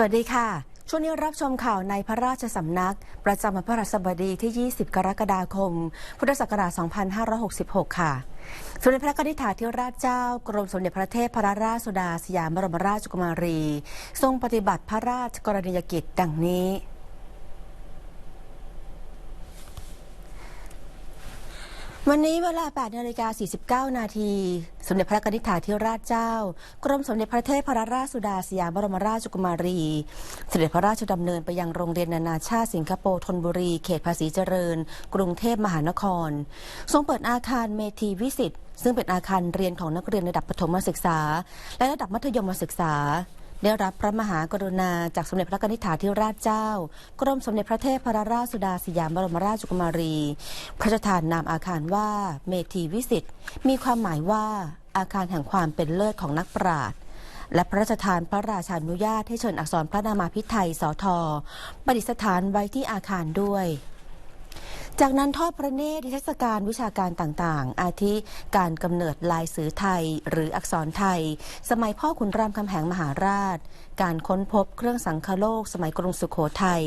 สวัสดีค่ะ ช่วงนี้รับชมข่าวในพระราชสำนัก ประจำวันพระราชบดีที่ 20 กรกฎาคม พุทธศักราช 2566 ค่ะ สมเด็จพระนิธิถาธิราชเจ้า กรมสมเด็จพระเทพพระราชสุดาสยามบรมราชกุมารี ทรงปฏิบัติพระราชกรณียกิจดังนี้ วันนี้เวลา 8 นาฬิกา 49 นาที สมเด็จพระนิธิถาธิราชเจ้า กรมสมเด็จพระเทพรราชสุดาสยามบรมราชกุมารี เสด็จพระราชดำเนินไปยังโรงเรียนนานาชาติสิงคโปร์ธนบุรี เขตภาษีเจริญ กรุงเทพมหานคร ทรงเปิดอาคารเมธีวิสิตซึ่งเป็นอาคารเรียนของนักเรียนระดับประถมศึกษา และระดับมัธยมศึกษา ได้รับพระมหากรุณาจากสมเด็จพระนิธิถาธิราชเจ้า กรมสมเด็จพระเทพพระราชสุดาสยามบรมราชกุมารี พระราชทานนามอาคารว่าเมธีวิสิตมีความหมายว่าอาคารแห่งความเป็นเลิศของนักปราชญ์และพระราชทานพระราชานุญาตให้เชิญอักษรพระนามาพิไทยสอทอประดิษฐานไว้ที่อาคารด้วย จากนั้นทอดพระเนตรนิทศการวิชาการต่างๆ อาทิการกำเนิดลายสือไทยหรืออักษรไทย สมัยพ่อขุนรามคำแหงมหาราช การค้นพบเครื่องสังคโลก สมัยกรุงสุขโขทัย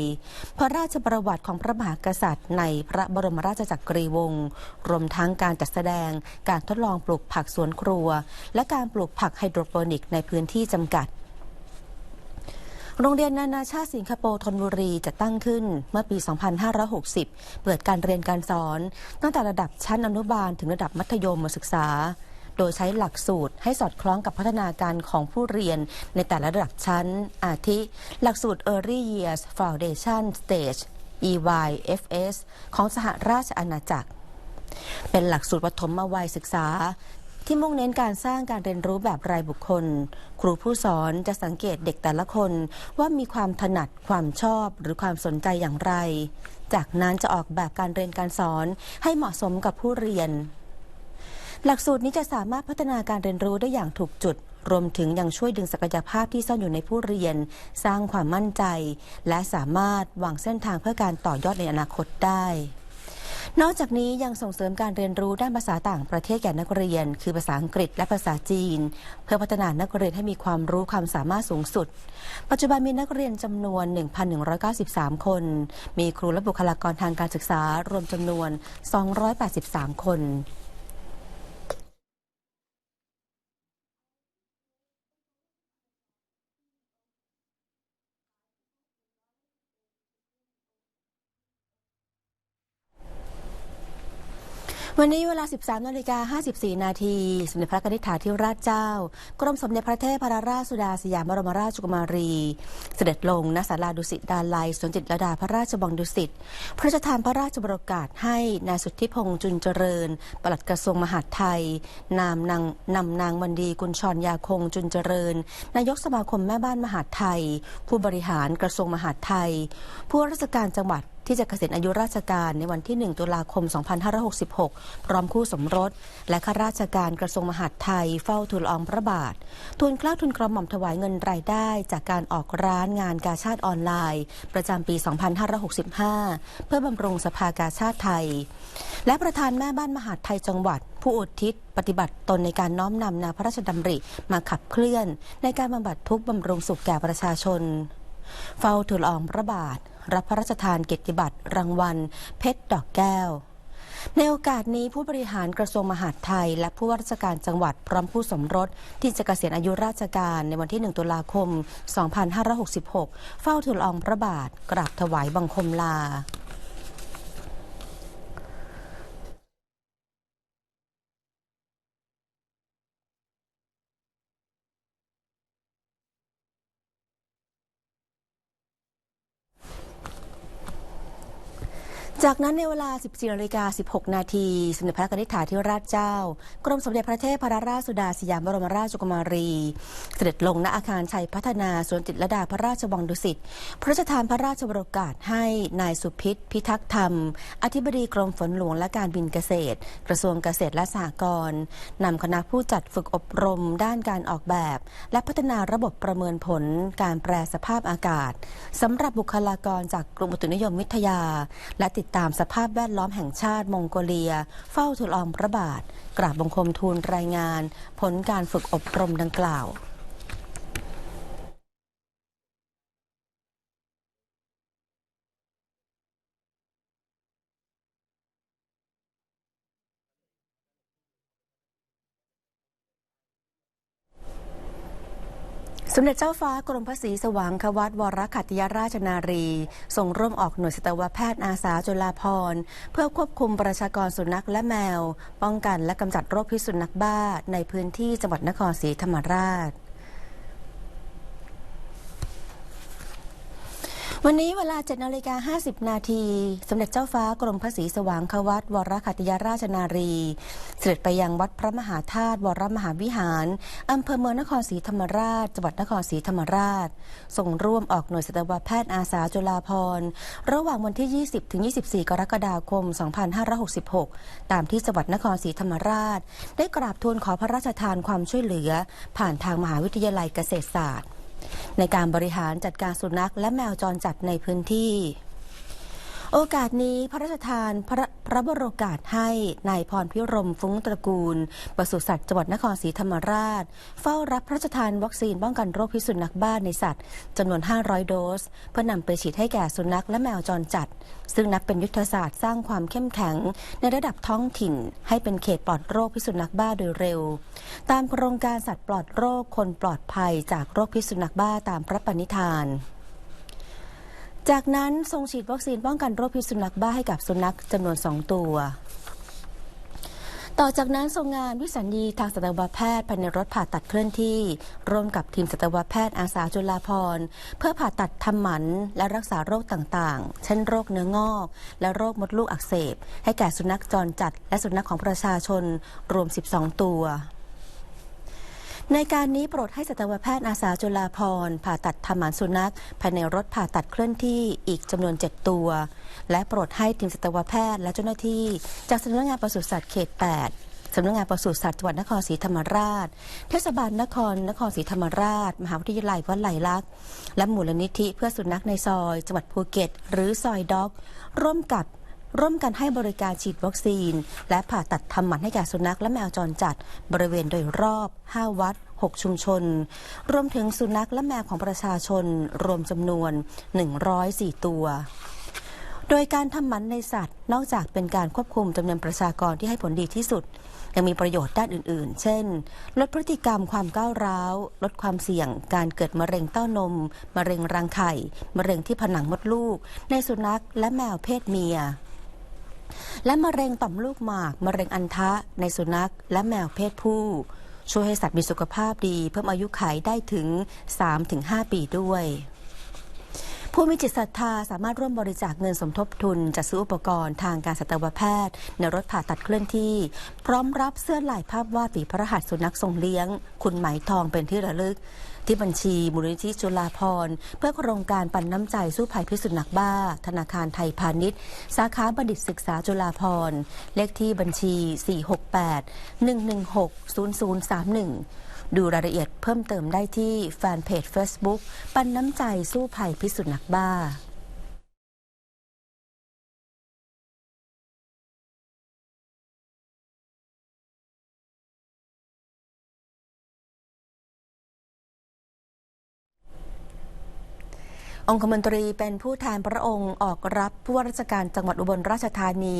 พระราชประวัติของพระมหากษัตริย์ ในพระบรมราชจักรีวงศ์รวมทั้งการจัดแสดง การทดลองปลูกผักสวนครัว และการปลูกผักไฮโดรโปนิกในพื้นที่จำกัด โรงเรียนนานาชาติสิงคโปร์ธนบุรีจะตั้งขึ้นเมื่อปี 2560 เปิดการเรียนการสอน ตั้งแต่ระดับชั้นอนุบาลถึงระดับมัธยมศึกษา โดยใช้หลักสูตรให้สอดคล้องกับพัฒนาการของผู้เรียนในแต่ละระดับชั้น อาทิ หลักสูตร Early Years Foundation Stage EYFS ของสหราชอาณาจักรเป็นหลักสูตรปฐมวัยศึกษา ที่มุ่งเน้นการสร้างการเรียนรู้แบบรายบุคคล ครูผู้สอนจะสังเกตเด็กแต่ละคน ว่ามีความถนัดความชอบหรือความสนใจอย่างไร จากนั้นจะออกแบบการเรียนการสอนให้เหมาะสมกับผู้เรียน หลักสูตรนี้จะสามารถพัฒนาการเรียนรู้ได้อย่างถูกจุด รวมถึงยังช่วยดึงศักยภาพที่ซ่อนอยู่ในผู้เรียน สร้างความมั่นใจ และสามารถวางเส้นทางเพื่อการต่อยอดในอนาคตได้ นอกจากนี้ยังส่งเสริมการเรียนรู้ด้านภาษาต่างประเทศแก่นักเรียน คือภาษาอังกฤษและภาษาจีน เพื่อพัฒนานักเรียนให้มีความรู้ความสามารถสูงสุด ปัจจุบันมีนักเรียนจำนวน 1,193 คน มีครูและบุคลากรทางการศึกษารวมจำนวน 283 คน วันนี้เวลา 13นาฬิกา54 นาที สมเด็จพระนิธิถาธิราชเจ้า กรมสมเด็จพระเทพพรราชสุดาสยามบรมราชกุมารี เสด็จลงณศาลาดุสิตดาลัยสวนจิตรดาพระราชวังดุสิต พระราชทานพระราชบรกาศให้นายสุทธิพงษ์จุนเจริญ ปลัดกระทรวงมหาดไทย นามนางนำนางวันดีกุลชรยาคงจุนเจริญ นายกสมาคมแม่บ้านมหาดไทย ผู้บริหารกระทรวงมหาดไทย ผู้ราชการจังหวัด ที่จะเกษียณอายุราชการในวันที่ 1 ตุลาคม 2566 พร้อมคู่สมรส และข้าราชการกระทรวงมหาดไทยเฝ้าทูลอองพระบาททูลเกล้าทูลกระหม่อมถวายเงินรายได้ จากการออกร้านงานกาชาติออนไลน์ ประจำปี 2565 เพื่อบำรุงสภากาชาติไทย และประธานแม่บ้านมหาดไทยจังหวัด ผู้อุทิศปฏิบัติตนในการน้อมนำแนวพระราชดำริมาขับเคลื่อน ในการบำบัดทุกข์บำรุงสุขแก่ประชาชน เฝ้าทูลอองพระบาท รับพระราชทานเกียรติบัตรรางวัล เพชรดอกแก้ว ในโอกาสนี้ผู้บริหารกระทรวงมหาดไทย และผู้ว่าราชการจังหวัดพร้อมผู้สมรส ที่จะเกษียณอายุราชการในวันที่ 1 ตุลาคม 2566 เฝ้าทูลอองพระบาทกราบถวายบังคมลา จากนั้นในเวลา 14นาฬิกา16 นาทีสมเด็จพระนิธิถาธิราชเจ้า กรมสมเด็จพระเทพพระราชสุดาสยามบรมราชกุมารี เสด็จลงณอาคารชัยพัฒนาสวนจิตรดาพระราชวังดุสิตพระราชทานพระราชบรกาศให้นายสุพิษพิทักษ์ธรรม อธิบดีกรมฝนหลวงและการบินเกษตร กระทรวงเกษตรและสหกรณ์นำคณะผู้จัดฝึกอบรมด้านการออกแบบ และพัฒนาระบบประเมินผลการแปรสภาพอากาศสำหรับบุคลากรจากกรมอุตุนิยมวิทยา และติดตามสภาพแวดล้อมแห่งชาติมองโกเลีย เฝ้าทูลอองพระบาท กราบบังคมทูลรายงาน ผลการฝึกอบรมดังกล่าว สมเด็จเจ้าฟ้ากรมพระศรีสว่างควัตวรขัติยราชนารีส่งร่วมออกหน่วยสัตวแพทย์อาสาจุฬาภรณ์เพื่อควบคุมประชากรสุนัขและแมว ป้องกันและกำจัดโรคพิษสุนัขบ้าในพื้นที่จังหวัดนครศรีธรรมราช วันนี้เวลา7นาฬิกา50 นาที สมเด็จเจ้าฟ้ากรมพระศรีสว่างควัตวรขัติยราชนารี เสด็จไปยังวัดพระมหาธาตุวรมหาวิหารอำเภอเมืองนครศรีธรรมราชจังหวัดนครศรีธรรมราชส่งร่วมออกหน่วยสัตวแพทย์อาสาจุฬาภรณ์ระหว่างวันที่ 20 ถึง 24 กรกฎาคม 2566 ตามที่จังหวัดนครศรีธรรมราช ได้กราบทูลขอพระราชทานความช่วยเหลือ ผ่านทางมหาวิทยาลัยเกษตรศาสตร์ ในการบริหารจัดการสุนัขและแมวจรจัดในพื้นที่ โอกาสนี้พระราชทานพระพระบรโอกาสให้นายพรพิรมฟุ้งตระกูลปศุสัตว์จังหวัดนครศรีธรรมราช เฝ้ารับพระราชทานวัคซีนป้องกันโรคพิษสุนัขบ้าในสัตว์จำนวน 500 โดส เพื่อนำไปฉีดให้แก่สุนัขและแมวจรจัด ซึ่งนับเป็นยุทธศาสตร์สร้างความเข้มแข็ง ในระดับท้องถิ่น ให้เป็นเขตปลอดโรคพิษสุนัขบ้าโดยเร็ว ตามโครงการสัตว์ปลอดโรคคนปลอดภัยจากโรคพิษสุนัขบ้าตามพระปณิธาน จากนั้นทรงฉีดวัคซีนป้องกันโรคพิษสุนัขบ้าให้กับสุนัขจำนวนสองตัว ต่อจากนั้นทรงงานวิสัญญีทางสัตวแพทย์ภายในรถผ่าตัดเคลื่อนที่ ร่วมกับทีมสัตวแพทย์อาสาจุฬาภรณ์เพื่อผ่าตัดทำหมันและรักษาโรคต่างๆ เช่นโรคเนื้องอก และโรคมดลูกอักเสบ ให้แก่สุนัขจรจัด และสุนัขของประชาชนรวม 12 ตัว ในการนี้โปรดให้สัตวแพทย์อาสาจุฬาภรผ่าตัดทำหมันสุนัขภายในรถผ่าตัดเคลื่อนที่อีกจำนวน 7 ตัว และโปรดให้ทีมสัตวแพทย์และเจ้าหน้าที่ จากสำนักงานปศุสัตว์เขต 8สำนักงานปศุสัตว์จังหวัดนครศรีธรรมราช เทศบาลนครนครศรีธรรมราช มหาวิทยาลัยวัดไหลลักษณ์และมูลนิธิเพื่อสุนัขในซอย จังหวัดภูเก็ต หรือซอยด็อก ร่วมกับ ร่วมกันให้บริการฉีดวัคซีน และผ่าตัดทำหมันให้แก่สุนัขและแมวจรจัด บริเวณโดยรอบ 5 วัด 6 ชุมชน รวมถึงสุนัขและแมวของประชาชน รวมจำนวน 104 ตัวโดยการทำหมันในสัตว์ นอกจากเป็นการควบคุมจำนวนประชากรที่ให้ผลดีที่สุด ยังมีประโยชน์ด้านอื่น ๆ เช่น ลดพฤติกรรมความก้าวร้าว ลดความเสี่ยง การเกิดมะเร็งเต้านม มะเร็งรังไข่ มะเร็งที่ผนังมดลูก ในสุนัขและแมวเพศเมีย และมะเร็งต่อมลูกหมาก มะเร็งอันทะ ในสุนัข และแมวเพศผู้ ช่วยให้สัตว์มีสุขภาพดี เพิ่มอายุขัยได้ถึง 3-5 ปีด้วย ผู้มีจิตศรัทธาสามารถร่วมบริจาคเงินสมทบทุนจัดซื้ออุปกรณ์ทางการสัตวแพทย์ ในรถผ่าตัดเคลื่อนที่ พร้อมรับเสื้อลายภาพวาดฝีพระหัตถ์สุนัขทรงเลี้ยง คุณไหมทองเป็นที่ระลึก ที่บัญชีมูลนิธิจุฬาภรเพื่อโครงการปันน้ำใจสู้ภัยพิษสุนัขบ้า ธนาคารไทยพาณิชย์ สาขาบัณฑิตศึกษาจุฬาภรเลขที่บัญชี 468 116 0031 ดูรายละเอียดเพิ่มเติมได้ที่แฟนเพจ Facebook ปันน้ำใจสู้ภัยพิษสุนักบ้า องคมนตรีเป็นผู้แทนพระองค์ออกรับผู้ว่าราชการจังหวัดอุบลราชธานี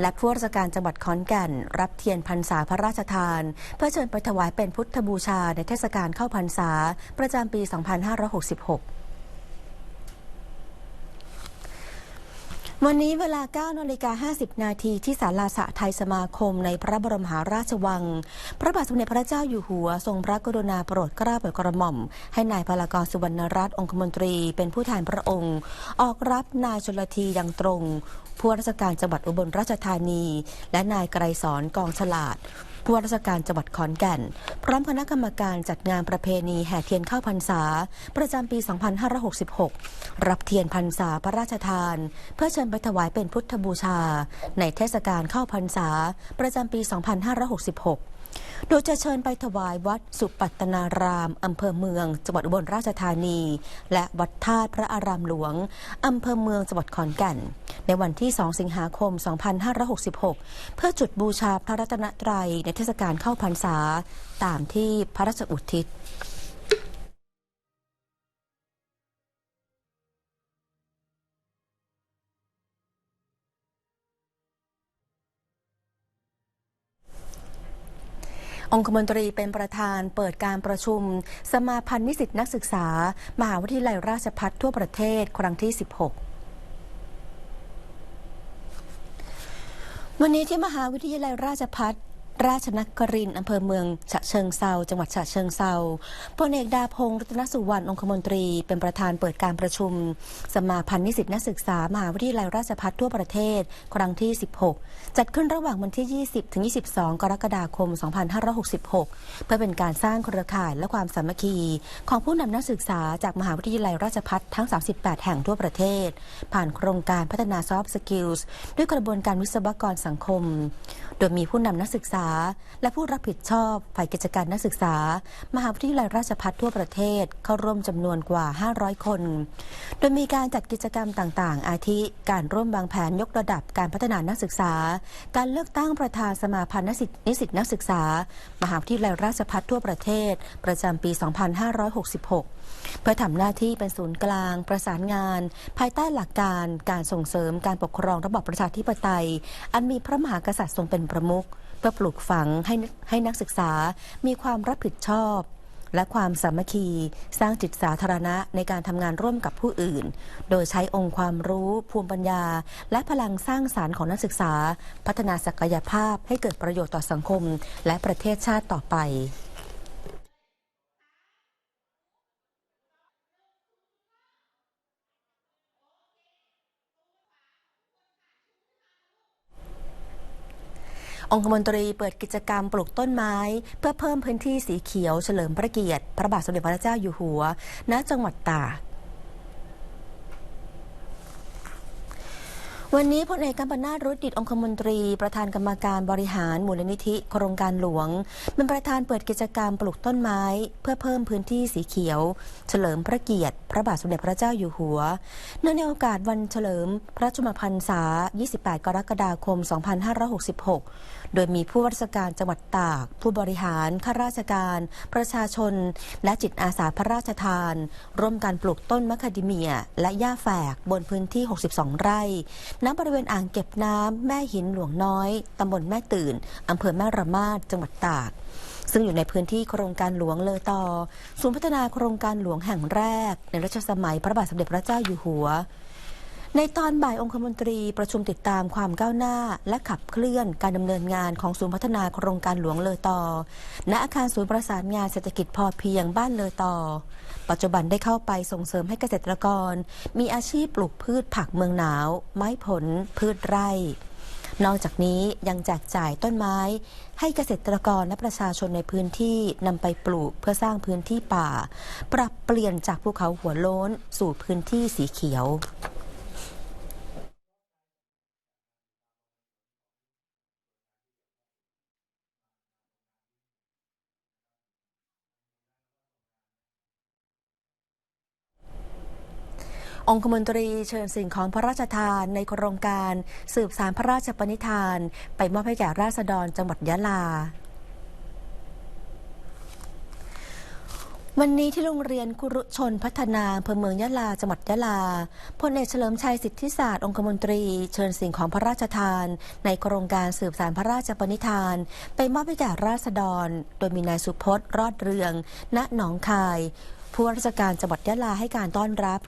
และผู้ว่าราชการจังหวัดขอนแก่น รับเทียนพรรษาพระราชทาน เพื่อเชิญไปถวายเป็นพุทธบูชาในเทศกาลเข้าพรรษา ประจำปี 2566 วันนี้เวลา9นาฬิกา50 นาทีที่ศาลาสะไทยสมาคมในพระบรมหาราชวัง พระบาทสมเด็จพระเจ้าอยู่หัว ทรงพระกรุณาโปรดเกล้าโปรดกระหม่อม ให้นายพลากรสุวรรณรัตน์องคมนตรีเป็นผู้แทนพระองค์ ออกรับนายชนลทียังตรงผู้ราชการจังหวัดอุบลราชธานี และนายไกรสอนกองฉลาด ผู้ว่าราชการจังหวัดขอนแก่น พร้อมคณะกรรมการจัดงานประเพณีแห่เทียนเข้าพรรษา ประจำปี 2566 รับเทียนพรรษาพระราชทาน เพื่อเชิญไปถวายเป็นพุทธบูชา ในเทศกาลเข้าพรรษา ประจำปี 2566 โดยจะเชิญไปถวายวัดสุปัตตนาราม อำเภอเมือง จังหวัดอุบลราชธานี และวัดธาตุพระอารามหลวง อำเภอเมืองจังหวัดขอนแก่น ในวันที่ 2 สิงหาคม 2566 เพื่อจุดบูชาพระรัตนตรัยในเทศกาลเข้าพรรษา ตามที่พระราชอุทิศ องคมนตรีเป็นประธานเปิดการประชุม สมาพันธ์นิสิตนักศึกษา มหาวิทยาลัยราชภัฏทั่วประเทศครั้งที่ 16วันนี้ที่มหาวิทยาลัยราชพัฒ ราชนครินอำเภอเมืองฉะเชิงเซาจังหวัดฉะเชิงเซาพลเอกดาพงศ์รัตนสุวรรณองคมนตรี เป็นประธานเปิดการประชุม สมาพันธ์นิสิตนักศึกษามหาวิทยาลัยราชภัฏทั่วประเทศ ครั้งที่ 16 จัดขึ้นระหว่างวันที่ 20 ถึง 22 กรกฎาคม 2566 เพื่อเป็นการสร้างเครือข่ายและความสามัคคี ของผู้นำนักศึกษาจากมหาวิทยาลัยราชภัฏทั้ง 38 แห่งทั่วประเทศ ผ่านโครงการพัฒนาซอฟต์สกิลส์ด้วยกระบวนการวิศวกรสังคม โดยมีผู้นำนักศึกษาและผู้รับผิดชอบฝ่ายกิจการนักศึกษา มหาวิทยาลัยราชภัฏทั่วประเทศเข้าร่วมจำนวนกว่า 500 คน โดยมีการจัดกิจกรรมต่างๆ อาทิการร่วมวางแผนยกระดับการพัฒนานักศึกษา การเลือกตั้งประธานสมาพันธ์นิสิตนิสิตนักศึกษา มหาวิทยาลัยราชภัฏทั่วประเทศ ประจำปี 2566 เพื่อทำหน้าที่เป็นศูนย์กลาง ประสานงาน ภายใต้หลักการการส่งเสริมการปกครองระบอบประชาธิปไตย อันมีพระมหากษัตริย์ทรงเป็นประมุข เพื่อปลูกฝังให้ให้นักศึกษามีความรับผิดชอบ และความสามัคคีสร้างจิตสาธารณะในการทำงานร่วมกับผู้อื่น โดยใช้องค์ความรู้ภูมิปัญญา และพลังสร้างสารรค์ของนักศึกษา พัฒนาศักยภาพให้เกิดประโยชน์ต่อสังคม และประเทศชาติต่อไป องคมนตรีเปิดกิจกรรมปลูกต้นไม้ เพื่อเพิ่มพื้นที่สีเขียวเฉลิมพระเกียรติ พระบาทสมเด็จพระเจ้าอยู่หัว ณ จังหวัดตาก วันนี้พลเอกกัมปนาตรุดิตองคมนตรี ประธานกรรมการบริหารมูลนิธิโครงการหลวง เป็นประธานเปิดกิจกรรมปลูกต้นไม้ เพื่อเพิ่มพื้นที่สีเขียว เฉลิมพระเกียรติ พระบาทสมเด็จพระเจ้าอยู่หัว เนื่องในโอกาสวันเฉลิมพระชนมพรรษา 28 กรกฎาคม 2566 โดยมีผู้ว่าราชการจังหวัดตาก ผู้บริหารข้าราชการ ประชาชน และจิตอาสาพระราชทาน ร่วมกันปลูกต้นมะคาเดเมีย และหญ้าแฝกบนพื้นที่ 62 ไร่ณบริเวณอ่างเก็บน้ำแม่หินหลวงน้อยตำบลแม่ตื่นอำเภอแม่ระมาดจังหวัดตาก ซึ่งอยู่ในพื้นที่โครงการหลวงเลอตอศูนย์พัฒนาโครงการหลวงแห่งแรก ในรัชสมัยพระบาทสมเด็จพระเจ้าอยู่หัว ในตอนบ่ายองคมนตรีประชุมติดตามความก้าวหน้า และขับเคลื่อนการดำเนินงานของศูนย์พัฒนาโครงการหลวงเลอตอณอาคารศูนย์ประสานงานเศรษฐกิจพอเพียงบ้านเลอตอปัจจุบันได้เข้าไปส่งเสริมให้เกษตรกร มีอาชีพปลูกพืชผักเมืองหนาว ไม้ผล พืชไร่ นอกจากนี้ยังแจกจ่ายต้นไม้ ให้เกษตรกรและประชาชนในพื้นที่นำไปปลูกเพื่อสร้างพื้นที่ป่า ปรับเปลี่ยนจากภูเขาหัวโล้นสู่พื้นที่สีเขียว องคมนตรีเชิญสิ่งของพระราชทานในโครงการสืบสารพระราชปณิธาน ไปมอบให้แก่ราษฎรจังหวัดยะลาวันนี้ที่โรงเรียนคุรุชนพัฒนาอำเภอเมืองยะลาจังหวัดยะลาพลเอกเฉลิมชัยสิทธิศาสตร์องคมนตรี เชิญสิ่งของพระราชทาน ในโครงการสืบสารพระราชปณิธาน ไปมอบให้แก่ราษฎร โดยมีนายสุพจน์รอดเรือง ณหนองคาย ผู้ราชการจังหวัดยะลาให้การต้อนรับ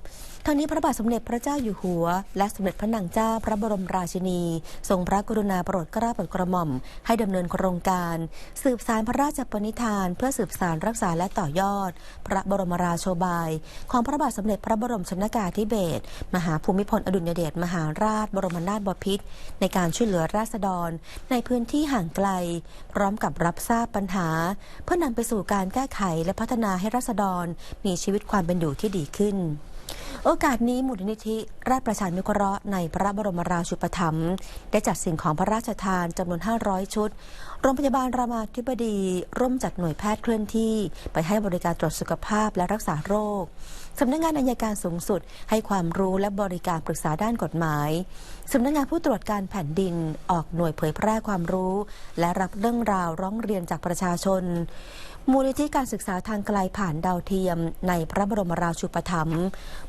ทั้งนี้พระบาทสมเด็จพระเจ้าอยู่หัว และสมเด็จพระนางเจ้าพระบรมราชินี ทรงพระกรุณาโปรดเกล้าโปรดกระหม่อม ให้ดำเนินโครงการ สืบสารพระราชปณิธาน เพื่อสืบสารรักษาและต่อยอด พระบรมราโชบาย ของพระบาทสมเด็จพระบรมชนกาธิเบศรมหาภูมิพลอดุลยเดชมหาราช บรมนาถบพิตรในการช่วยเหลือราษฎร ในพื้นที่ห่างไกล พร้อมกับรับทราบปัญหา เพื่อนำไปสู่การแก้ไขและพัฒนาให้ราษฎรมีชีวิตความเป็นอยู่ที่ดีขึ้น โอกาสนี้มูลนิธิ ราชประชานุเคราะห์ในพระบรมราชูปถัมภ์ได้จัดสิ่งของพระราชทานจำนวน 500 ชุด โรงพยาบาลรามาธิบดี ร่วมจัดหน่วยแพทย์เคลื่อนที่ ไปให้บริการตรวจสุขภาพและรักษาโรคสำนักงานอัยการสูงสุด ให้ความรู้และบริการปรึกษาด้านกฎหมายสำนักงานผู้ตรวจการแผ่นดินออกหน่วยเผยแพร่ความรู้ และรับเรื่องราวร้องเรียนจากประชาชน มูลนิธิการศึกษาทางไกลผ่านดาวเทียม ในพระบรมราชูปถัมภ์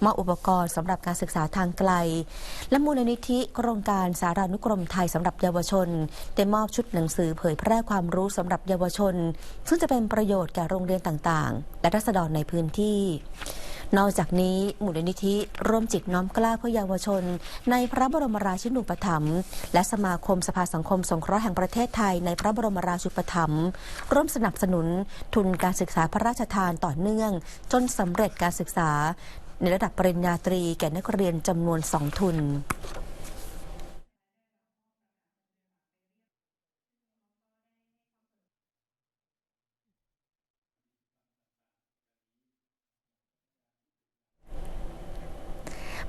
มาอุปกรณ์สำหรับการศึกษาทางไกล และมูลนิธิโครงการสารานุกรมไทยสำหรับเยาวชนได้มอบชุดหนังสือเผยแพร่ความรู้สำหรับเยาวชน ซึ่งจะเป็นประโยชน์แก่โรงเรียนต่างๆ และรัษฎรในพื้นที่ นอกจากนี้มูลนิธิร่วมจิตน้อมกล้าเพื่อเยาวชน ในพระบรมราชินูปถัมภ์และสมาคมสภาสังคมสงเคราะห์แห่งประเทศไทยในพระบรมราชูปถัมภ์ร่วมสนับสนุนทุนการศึกษาพระราชทานต่อเนื่อง จนสำเร็จการศึกษา ในระดับปริญญาตรีแก่นักเรียนจำนวนสองทุน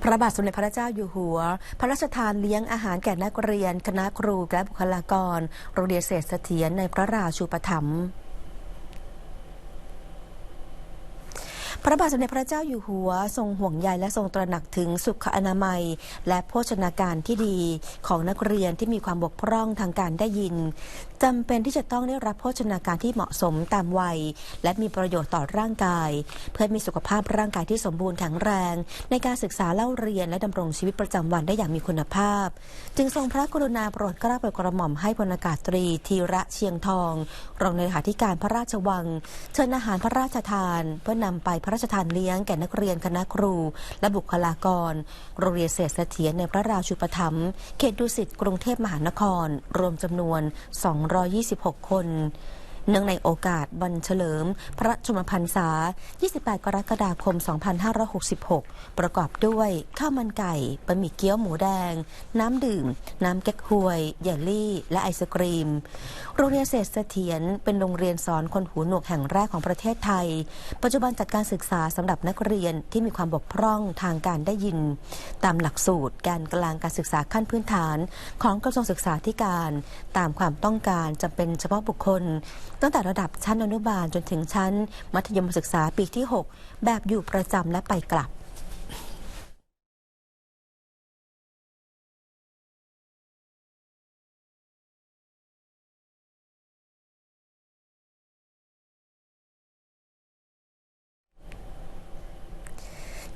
พระบาทสมเด็จพระเจ้าอยู่หัว พระราชทานเลี้ยงอาหารแก่นักเรียน คณะครูและบุคลากร โรงเรียนเศรษฐเสถียรในพระราชูปถัมภ์พระบาทสมเด็จพระเจ้าอยู่หัว ทรงห่วงใยและทรงตระหนักถึงสุขอนามัย และโภชนาการที่ดีของนักเรียนที่มีความบกพร่องทางการได้ยิน จำเป็นที่จะต้องได้รับโภชนาการที่เหมาะสมตามวัย และมีประโยชน์ต่อร่างกาย เพื่อมีสุขภาพร่างกายที่สมบูรณ์แข็งแรง ในการศึกษาเล่าเรียนและดำรงชีวิตประจำวันได้อย่างมีคุณภาพ จึงทรงพระกรุณาโปรดเกล้าโปรดกระหม่อมให้พลอากาศตรีธีระเชียงทอง รองเลขาธิการพระราชวัง เชิญอาหารพระราชทาน เพื่อนำไปพระราชทานเลี้ยงแก่นักเรียนคณะครู และบุคลากรโรงเรียนเศรษฐเสถียรในพระราชูปถัมภ์เขตดุสิตกรุงเทพมหานคร รวมจำนวน2 226 คน เนื่องในโอกาสวันเฉลิม พระชมพรรษา 28 กรกฎาคม 2566 ประกอบด้วย ข้าวมันไก่บะหมี่เกี๊ยวหมูแดง น้ำดื่ม น้ำเก๊กฮวยเยลลี่ และไอศกรีม โรงเรียนเศรษฐเสถียรเป็นโรงเรียนสอนคนหูหนวกแห่งแรกของประเทศไทย ปัจจุบันจัดการศึกษาสำหรับนักเรียนที่มีความบกพร่องทางการได้ยิน ตามหลักสูตรการกลางการศึกษาขั้นพื้นฐาน ของกระทรวงศึกษาธิการ ตามความต้องการจำเป็นเฉพาะบุคคล ตั้งแต่ระดับชั้นอนุบาลจนถึงชั้น มัธยมศึกษาปีที่ 6 แบบอยู่ประจำและไปกลับ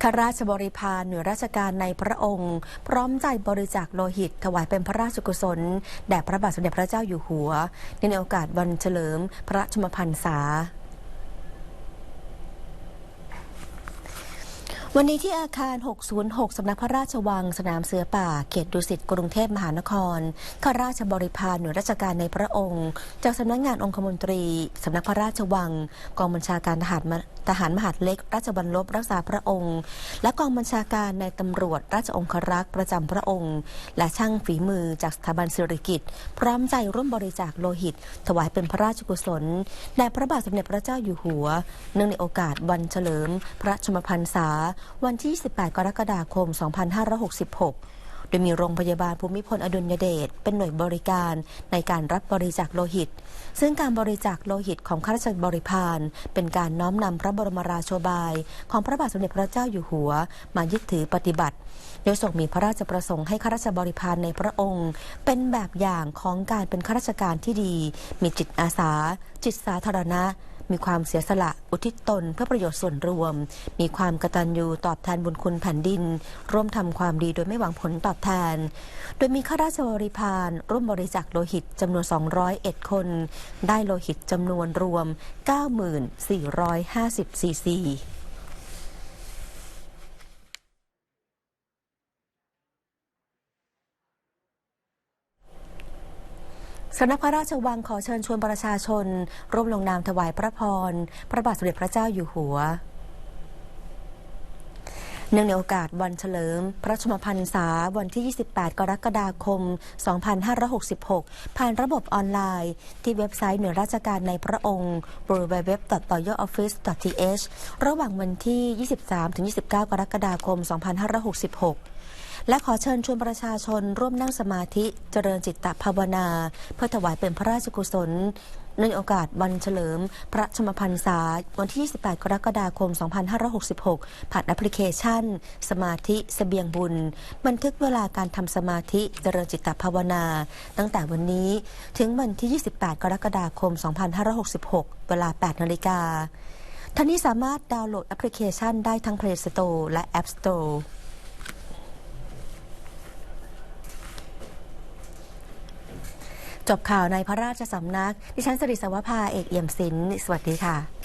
ข้าราชบริพารหน่วยราชการในพระองค์ พร้อมใจบริจาคโลหิต ถวายเป็นพระราชกุศล แด่พระบาทสมเด็จพระเจ้าอยู่หัว ในโอกาสวันเฉลิม พระชมพรรษาวันนี้ที่อาคาร 606 สำนักพระราชวัง สนามเสือป่า เขตดุสิต กรุงเทพมหานคร ข้าราชบริพารหน่วยราชการในพระองค์ จากสำนักงานองคมนตรี สำนักพระราชวัง กองบัญชาการทหาร ทหารมหาดเล็ก ราชบัลลบรักษาพระองค์ และกองบัญชาการในตำรวจราชองครักษ์ประจำพระองค์ และช่างฝีมือจากสถาบันสิริกิติ์พร้อมใจร่วมบริจาคโลหิต ถวายเป็นพระราชกุศลแด่พระบาทสมเด็จพระเจ้าอยู่หัว เนื่องในโอกาสวันเฉลิม พระชมพรรษา วันที่ 18 กรกฎาคม 2566 โดยมีโรงพยาบาลภูมิพลอดุลยเดชเป็นหน่วยบริการในการรับบริจาคโลหิต ซึ่งการบริจาคโลหิตของข้าราชบริพารเป็นการน้อมนำพระบรมราโชบาย ของพระบาทสมเด็จพระเจ้าอยู่หัว มายึดถือปฏิบัติ โดยทรงมีพระราชประสงค์ให้ข้าราชบริพารในพระองค์ เป็นแบบอย่างของการเป็นข้าราชการที่ดี มีจิตอาสา จิตสาธารณะ มีความเสียสละอุทิศตนเพื่อประโยชน์ส่วนรวม มีความกตัญญูตอบแทนบุญคุณแผ่นดิน ร่วมทำความดีโดยไม่หวังผลตอบแทน โดยมีข้าราชบริพารร่วมบริจาคโลหิตจำนวน 201 คน ได้โลหิตจำนวนรวม 9450ซีซี สำนักพระราชวังขอเชิญชวนประชาชน ร่วมลงนามถวายพระพร พระบาทสมเด็จพระเจ้าอยู่หัวเนื่องในโอกาสวันเฉลิม พระชมพรรษาวันที่ 28 กรกฎาคม 2566 ผ่านระบบออนไลน์ ที่เว็บไซต์หน่วยราชการในพระองค์ www.royaloffice.th ระหว่างวันที่ 23-29 กรกฎาคม 2566 และขอเชิญชวนประชาชนร่วมนั่งสมาธิเจริญจิตตภาวนา เพื่อถวายเป็นพระราชกุศลในโอกาสวันเฉลิม พระชมพรรษาวันที่ 28 กรกฎาคม 2566 ผ่านแอปพลิเคชัน สมาธิเสบียงบุญ บันทึกเวลาการทำสมาธิเจริญจิตตภาวนา ตั้งแต่วันนี้ถึงวันที่ 28 กรกฎาคม 2566 เวลา 8 นาฬิกาท่านนี้สามารถดาวน์โหลดแอปพลิเคชันได้ทั้ง Play Store และ App Store จบข่าวในพระราชสำนัก ดิฉันสริสวภาเอกเอี่ยมศิลป์สวัสดีค่ะ